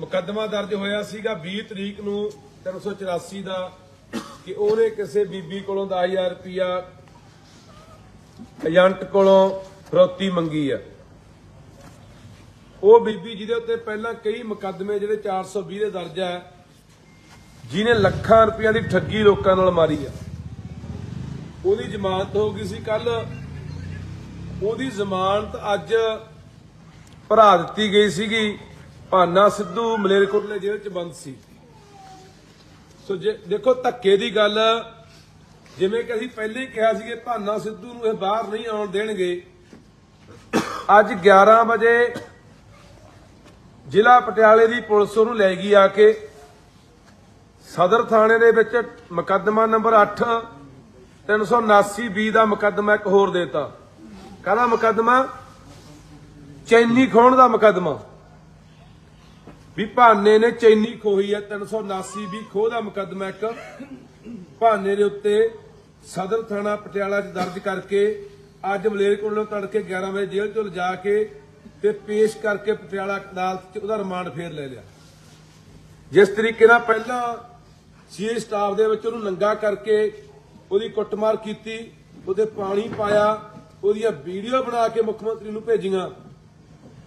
ਮੁਕੱਦਮਾ ਦਰਜ ਹੋਇਆ ਸੀਗਾ 20 ਤਰੀਕ ਨੂੰ 384 ਦਾ ਕਿ ਉਹਨੇ ਕਿਸੇ ਬੀਬੀ ਕੋਲੋਂ 10000 ਰੁਪਇਆ ਏਜੰਟ ਕੋਲੋਂ ਫਰੋਤੀ ਮੰਗੀ ਆ। ਉਹ ਬੀਬੀ ਜਿਹਦੇ ਉੱਤੇ ਪਹਿਲਾਂ ਕਈ ਮੁਕੱਦਮੇ ਜਿਹੜੇ 420 ਦੇ ਦਰਜ ਆ, ਜਿਹਨੇ ਲੱਖਾਂ ਰੁਪਇਆ ਦੀ ਠੱਗੀ ਲੋਕਾਂ ਨਾਲ ਮਾਰੀ ਆ। ਉਹਦੀ ਜ਼ਮਾਨਤ ਹੋ ਗਈ ਸੀ ਕੱਲ ਉਹਦੀ ਜ਼ਮਾਨਤ ਅੱਜ ਭਰਾ ਦਿੱਤੀ ਗਈ ਸੀਗੀ। ਭਾਨਾ ਸਿੱਧੂ ਮਲੇਰਕੋਟਲੇ ਜੇਲ੍ਹ 'ਚ ਬੰਦ ਸੀ। ਸੋ ਜੇ, ਦੇਖੋ ਧੱਕੇ ਦੀ ਗੱਲ, ਜਿਵੇਂ ਕਿ ਅਸੀਂ ਪਹਿਲੇ ਹੀ ਕਿਹਾ ਸੀ ਕਿ ਭਾਨਾ ਸਿੱਧੂ ਨੂੰ ਇਹ ਬਾਹਰ ਨਹੀਂ ਆਉਣ ਦੇਣਗੇ। ਅੱਜ 11 ਵਜੇ ਜ਼ਿਲ੍ਹਾ ਪਟਿਆਲੇ ਦੀ ਪੁਲਿਸ ਉਹਨੂੰ ਲੈ ਗਈ ਆ ਕੇ। ਸਦਰ ਥਾਣੇ ਦੇ ਵਿੱਚ ਮੁਕੱਦਮਾ ਨੰਬਰ 8 379 ਬੀ ਦਾ ਮੁਕੱਦਮਾ ਇੱਕ ਹੋਰ ਦੇਤਾ। ਕਾਹਦਾ ਮੁਕੱਦਮਾ? ਚੈਨੀ ਖੋਣ ਦਾ ਮੁਕੱਦਮਾ। ਵੀ ਭਾਨੇ ਨੇ ਚੈਨੀ ਖੋਹੀ ਹੈ 379 ਵੀ ਖੋਹ ਦਾ ਮੁਕੱਦਮਾ ਇੱਕ। ਭਾਨੇ ਦੇ ਉੱਤੇ ਸਦਰ ਥਾਣਾ ਪਟਿਆਲਾ 'ਚ ਦਰਜ ਕਰਕੇ ਅੱਜ ਮਲੇਰਕੋਟਲੋਂ ਤੜਕੇ 11 ਵਜੇ ਜੇਲ੍ਹ ਤੋਂ ਲਿਜਾ ਕੇ ਤੇ ਪੇਸ਼ ਕਰਕੇ ਪਟਿਆਲਾ ਅਦਾਲਤ 'ਚ ਉਹਦਾ ਰਿਮਾਂਡ ਫੇਰ ਲੈ ਲਿਆ। ਜਿਸ ਤਰੀਕੇ ਨਾਲ ਪਹਿਲਾਂ ਸੀਏ ਸਟਾਫ ਦੇ ਵਿੱਚ ਉਹਨੂੰ ਨੰਗਾ ਕਰਕੇ ਉਹਦੀ ਕੁੱਟਮਾਰ ਕੀਤੀ, ਉਹਦੇ ਪਾਣੀ ਪਾਇਆ, ਉਹਦੀਆਂ ਵੀਡੀਓ ਬਣਾ ਕੇ ਮੁੱਖ ਮੰਤਰੀ ਨੂੰ ਭੇਜੀਆਂ।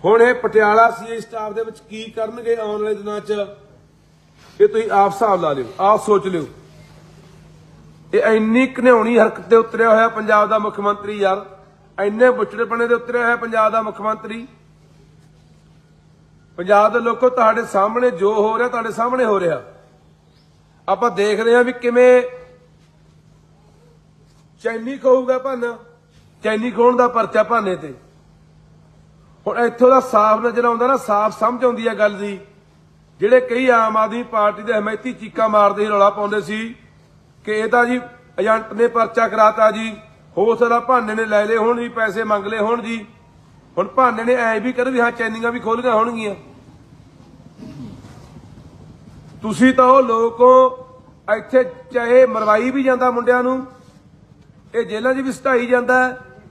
ਹੁਣ ਇਹ ਪਟਿਆਲਾ ਸੀਏ ਸਟਾਫ ਦੇ ਵਿੱਚ ਕੀ ਕਰਨਗੇ ਆਉਣ ਵਾਲੇ ਦਿਨਾਂ 'ਚ? ਇਹ ਤੁਸੀਂ ਆਪ ਹਿਸਾਬ ਲਾ ਲਿਓ, ਆਪ ਸੋਚ ਲਿਓ। ਇਹ ਇੰਨੀ ਘਨਿਆਉਣੀ ਹਰਕਤ ਤੇ ਉਤਰਿਆ ਹੋਇਆ ਪੰਜਾਬ ਦਾ ਮੁੱਖ ਮੰਤਰੀ ਯਾਰ, ਇੰਨੇ ਬੁੱਚੜੇਪਣੇ ਦੇ ਉਤਰਿਆ ਹੋਇਆ ਪੰਜਾਬ ਦਾ ਮੁੱਖ ਮੰਤਰੀ। ਪੰਜਾਬ ਦੇ ਲੋਕੋ, ਤੁਹਾਡੇ ਸਾਹਮਣੇ ਜੋ ਹੋ ਰਿਹਾ, ਤੁਹਾਡੇ ਸਾਹਮਣੇ ਹੋ ਰਿਹਾ। ਆਪਾਂ ਦੇਖ ਰਹੇ ਹਾਂ ਵੀ ਕਿਵੇਂ ਚੈਨੀ ਕਹੂਗਾ ਭਾਨਾ, ਚੈਨੀ ਖੋਣ ਦਾ ਪਰਚਾ ਭਾਨੇ ਤੇ। ਹੁਣ ਇੱਥੋਂ ਦਾ ਸਾਫ਼ ਨਜ਼ਰ ਆਉਂਦਾ ਨਾ, ਸਾਫ਼ ਸਮਝ ਆਉਂਦੀ ਹੈ ਗੱਲ ਦੀ। ਜਿਹੜੇ ਕਈ ਆਮ ਆਦਮੀ ਪਾਰਟੀ ਦੇ ਹਮਾਇਤੀ ਚੀਕਾਂ ਮਾਰਦੇ ਸੀ, ਰੌਲਾ ਪਾਉਂਦੇ ਸੀ ਕਿ ਇਹ ਤਾਂ ਜੀ ਏਜੰਟ ਨੇ ਪਰਚਾ ਕਰਾਤਾ ਜੀ, ਹੋ ਸਕਦਾ ਭਾਨੇ ਨੇ ਲੈ ਲਏ ਹੋਣ ਜੀ, ਪੈਸੇ ਮੰਗ ਲਏ ਹੋਣ ਜੀ। ਹੁਣ ਭਾਨੇ ਨੇ ਐ ਵੀ ਕਰ ਵੀ ਹਾਂ, ਚੈਨਿੰਗਾਂ ਵੀ ਖੋਲੀਆਂ ਹੋਣਗੀਆਂ ਤੁਸੀਂ ਤਾਂ ਉਹ ਲੋਕੋ ਇੱਥੇ ਚਾਹੇ ਮਰਵਾਈ ਵੀ ਜਾਂਦਾ ਮੁੰਡਿਆਂ ਨੂੰ, ਇਹ ਜੇਲ੍ਹਾਂ 'ਚ ਵੀ ਸਟਾਈ ਜਾਂਦਾ।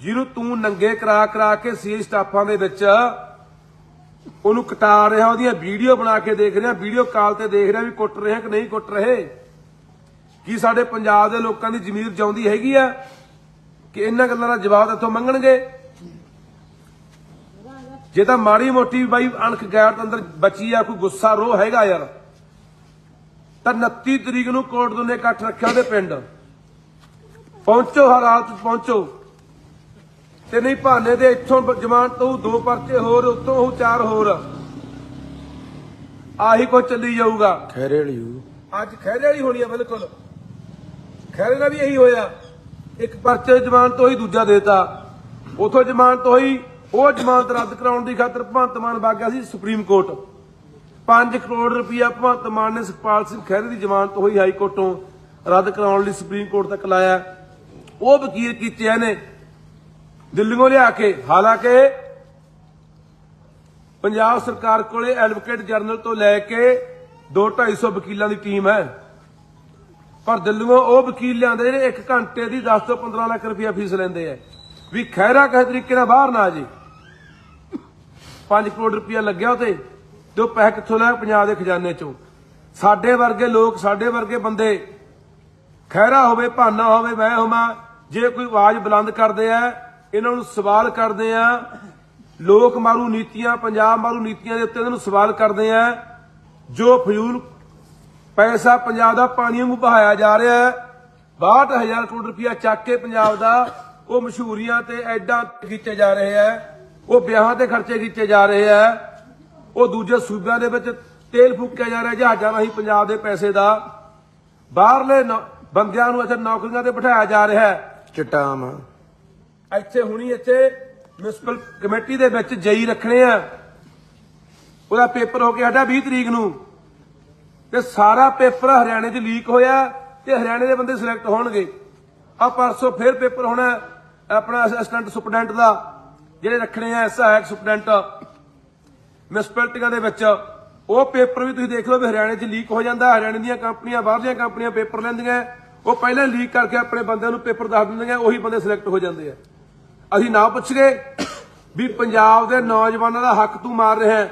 ਜਿਹਨੂੰ ਤੂੰ ਨੰਗੇ ਕਰਾ ਕਰਾ ਕੇ ਸੀ ਸਟਾਫਾਂ ਦੇ ਵਿੱਚ ਉਹਨੂੰ ਕਟਾ ਰਿਹਾ, ਉਹਦੀਆਂ ਵੀਡੀਓ ਬਣਾ ਕੇ ਦੇਖ ਰਿਹਾ, ਵੀਡੀਓ ਕਾਲ ਤੇ ਦੇਖ ਰਿਹਾ ਵੀ ਕੁੱਟ ਰਿਹਾ ਕਿ ਨਹੀਂ ਕੁੱਟ ਰਹੇ। ਕੀ ਸਾਡੇ ਪੰਜਾਬ ਦੇ ਲੋਕਾਂ ਦੀ ਜ਼ਮੀਰ ਜਾਉਂਦੀ ਹੈਗੀ ਆ ਕਿ ਇਹਨਾਂ ਗੱਲਾਂ ਦਾ ਜਵਾਬ ਇੱਥੋਂ ਮੰਗਣਗੇ? ਜੇ ਤਾਂ ਮਾੜੀ ਮੋਟੀ ਬਾਈ ਅਣਖ ਗੈਰਤ ਅੰਦਰ ਬਚੀ ਆ, ਕੋਈ ਗੁੱਸਾ ਰੋਹ ਹੈਗਾ ਯਾਰ। ਤਾਂ 29 ਤਰੀਕ ਨੂੰ ਕੋਰਟ ਦੋਨੇ ਇਕੱਠ ਰੱਖਿਆ ਉਹਦੇ ਪਿੰਡ। ਪਹੁੰਚੋ ਹਰ ਹਾਲਤ ਪਹੁੰਚੋ। ਤੇ ਨਹੀਂ ਭਾਨੇ ਦੇ ਇੱਥੋਂ ਜ਼ਮਾਨਤ ਤੋਂ ਦੋ ਪਰਚੇ ਹੋਰ ਉੱਤੋਂ ਉਹ ਚਾਰ ਹੋਰ। ਆਹੀ ਕੋ ਚੱਲੀ ਜਾਊਗਾ। ਖੈਰੇ ਵਾਲੀ ਅੱਜ ਖਹਿਰੇ ਵਾਲੀ ਹੋਣੀ ਆ ਬਿਲਕੁਲ। ਖਹਿਰੇ ਦਾ ਵੀ ਇਹੀ ਹੋਇਆ। ਇੱਕ ਪਰਚੇ ਜ਼ਮਾਨਤ ਹੋਈ ਦੂਜਾ ਦੇਤਾ। ਉਥੋਂ ਜ਼ਮਾਨਤ ਹੋਈ ਉਹ ਜ਼ਮਾਨਤ ਰੱਦ ਕਰਾਉਣ ਦੀ ਖਾਤਰ ਭਗਵੰਤ ਮਾਨ ਵਗ ਗਿਆ ਸੀ ਸੁਪਰੀਮ ਕੋਰਟ। 5 ਕਰੋੜ ਰੁਪਇਆ ਭਗਵੰਤ ਮਾਨ ਨੇ ਸੁਖਪਾਲ ਸਿੰਘ ਖਹਿਰੇ ਦੀ ਜ਼ਮਾਨਤ ਹੋਈ ਹਾਈ ਕੋਰਟੋਂ ਰੱਦ ਕਰਾਉਣ ਲਈ ਸੁਪਰੀਮ ਕੋਰਟ ਤੱਕ ਲਾਇਆ। ਉਹ ਵਕੀਲ ਕੀਤੇ ਇਹਨੇ। ਦਿੱਲੀੋਂ ਲਿਆ ਕੇ, ਹਾਲਾਂਕਿ ਪੰਜਾਬ ਸਰਕਾਰ ਕੋਲੇ ਐਡਵੋਕੇਟ ਜਨਰਲ ਤੋਂ ਲੈ ਕੇ 2-250 ਵਕੀਲਾਂ ਦੀ ਟੀਮ ਹੈ। ਪਰ ਦਿੱਲੀੋਂ ਉਹ ਵਕੀਲ ਲਿਆਂਦੇ ਜਿਹੜੇ 1 ਘੰਟੇ ਦੀ 10 ਤੋਂ 15 ਲੱਖ ਰੁਪਇਆ ਫੀਸ ਲੈਂਦੇ ਆ। ਵੀ ਖੈਰਾ ਕਿਸੇ ਤਰੀਕੇ ਨਾਲ ਬਾਹਰ ਨਾ ਆ ਜੇ। 5 ਕਰੋੜ ਰੁਪਇਆ ਲੱਗਿਆ ਉਤੇ ਤੇ ਉਹ ਪੈਸੇ ਕਿੱਥੋਂ ਲਿਆ ਪੰਜਾਬ ਦੇ ਖਜ਼ਾਨੇ ਚੋਂ। ਸਾਡੇ ਵਰਗੇ ਲੋਕ, ਸਾਡੇ ਵਰਗੇ ਬੰਦੇ ਖੈਰਾ ਹੋਵੇ, ਭਾਨਾ ਹੋਵੇ, ਮੈਂ ਹੋਵਾਂ, ਜੇ ਕੋਈ ਆਵਾਜ਼ ਬੁਲੰਦ ਕਰਦੇ ਆ ਇਹਨਾਂ ਨੂੰ ਸਵਾਲ ਕਰਦੇ ਆ। ਲੋਕ ਮਾਰੂ ਨੀਤੀਆਂ, ਪੰਜਾਬ ਮਾਰੂ ਨੀਤੀਆਂ ਦੇ ਉੱਤੇ ਇਹਨਾਂ ਨੂੰ ਸਵਾਲ ਕਰਦੇ ਆ। ਜੋ ਫਜ਼ੂਲ ਪੈਸਾ ਪੰਜਾਬ ਦਾ ਪਾਣੀ ਵਾਂਗੂ ਬਹਾਇਆ ਜਾ ਰਿਹਾ ਹੈ 62000 ਕਰੋੜ ਰੁਪਇਆ ਚੱਕ ਕੇ ਪੰਜਾਬ ਦਾ, ਉਹ ਮਸ਼ਹੂਰੀਆਂ ਤੇ ਐਡਾਂ ਕੀਤੇ ਜਾ ਰਹੇ ਆ ਉਹ ਵਿਆਹਾਂ ਤੇ ਖਰਚੇ ਕੀਤੇ ਜਾ ਰਹੇ ਆ ਉਹ ਦੂਜੇ ਸੂਬਿਆਂ ਦੇ ਵਿੱਚ ਤੇਲ ਫੂਕਿਆ ਜਾ ਰਿਹਾ, ਜਹਾਜ਼ਾਂ ਰਾਹੀਂ ਪੰਜਾਬ ਦੇ ਪੈਸੇ ਦਾ। ਬਾਹਰਲੇ ਬੰਦਿਆਂ ਨੂੰ ਇੱਥੇ ਨੌਕਰੀਆਂ ਤੇ ਬਿਠਾਇਆ ਜਾ ਰਿਹਾ ਹੈ। ਚਟਾਮ ਇੱਥੇ ਹੁਣੀ ਇੱਥੇ ਮਿਊਨਿਸਪਲ ਕਮੇਟੀ ਦੇ ਵਿੱਚ ਜਈ ਰੱਖਣੇ ਆ। ਉਹਦਾ ਪੇਪਰ ਹੋ ਕੇ ਸਾਡਾ 20 ਤਰੀਕ ਨੂੰ। ਤੇ ਸਾਰਾ ਪੇਪਰ ਹਰਿਆਣੇ 'ਚ ਲੀਕ ਹੋਇਆ ਤੇ ਹਰਿਆਣੇ ਦੇ ਬੰਦੇ ਸਿਲੈਕਟ ਹੋਣਗੇ। ਆ ਪਰਸੋਂ ਫਿਰ ਪੇਪਰ ਹੋਣਾ ਆਪਣਾ ਅਸਿਸਟੈਂਟ ਸੁਪਰਡੈਂਟ ਦਾ, ਜਿਹੜੇ ਰੱਖਣੇ ਆ ਸਹਾਇਕ ਸੁਪਰਡੈਂਟ ਮਿਊਨਿਸਪੈਲਿਟੀਆਂ ਦੇ ਵਿੱਚ। ਉਹ ਪੇਪਰ ਵੀ ਤੁਸੀਂ ਦੇਖ ਲਓ ਵੀ ਹਰਿਆਣੇ 'ਚ ਲੀਕ ਹੋ ਜਾਂਦਾ, ਹਰਿਆਣੇ ਦੀਆਂ ਕੰਪਨੀਆਂ ਬਾਹਰਲੀਆਂ ਕੰਪਨੀਆਂ ਪੇਪਰ ਲੈਂਦੀਆਂ। ਉਹ ਪਹਿਲਾਂ ਲੀਕ ਕਰਕੇ ਆਪਣੇ ਬੰਦਿਆਂ ਨੂੰ ਪੇਪਰ ਦੱਸ ਦਿੰਦੀਆਂ, ਉਹੀ ਬੰਦੇ ਸਿਲੈਕਟ ਹੋ ਜਾਂਦੇ ਆ। ਅਸੀਂ ਨਾ ਪੁੱਛ ਗਏ ਵੀ ਪੰਜਾਬ ਦੇ ਨੌਜਵਾਨਾਂ ਦਾ ਹੱਕ ਤੂੰ ਮਾਰ ਰਿਹਾ